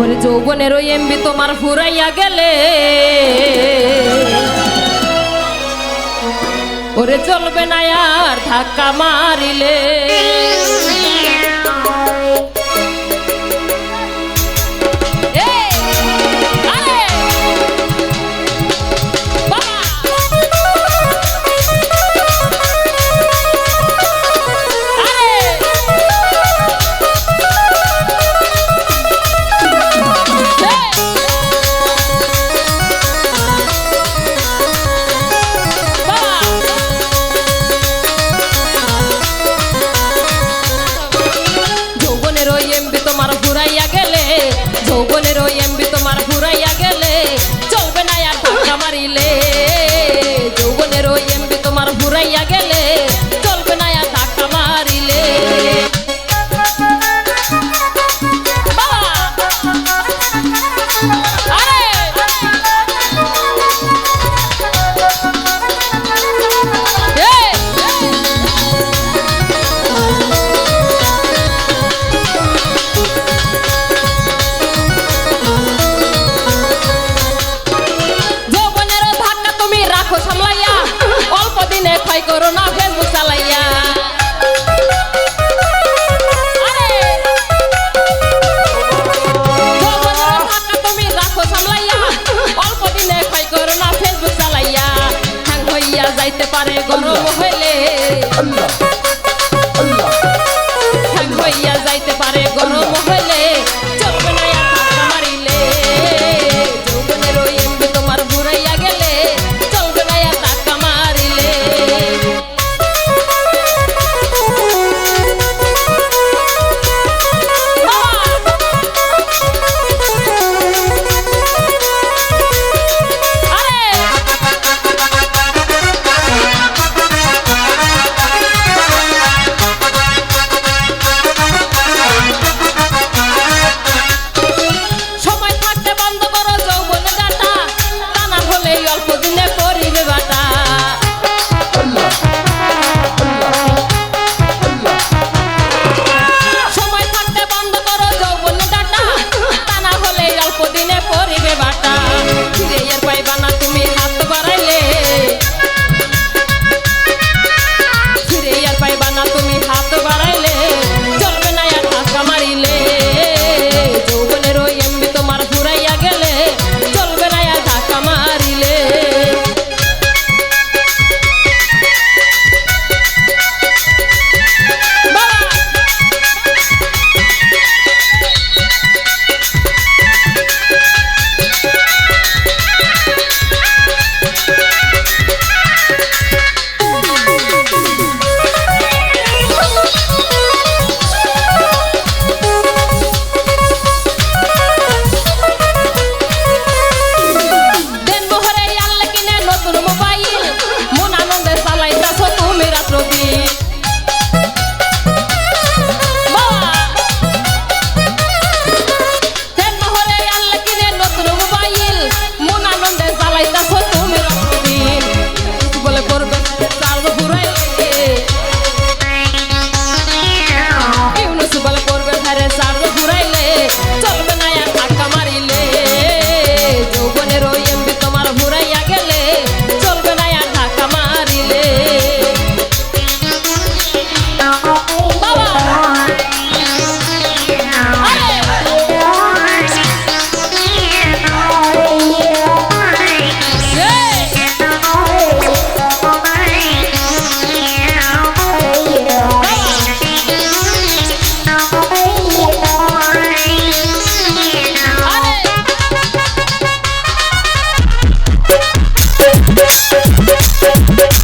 ওরে যৌবনের ওই এমবি তোমার ফুরাইয়া গেলে। ওরে চলবে না আর ধাক্কা মারিলে। যাইতে পারে গরম হইলে। Bye.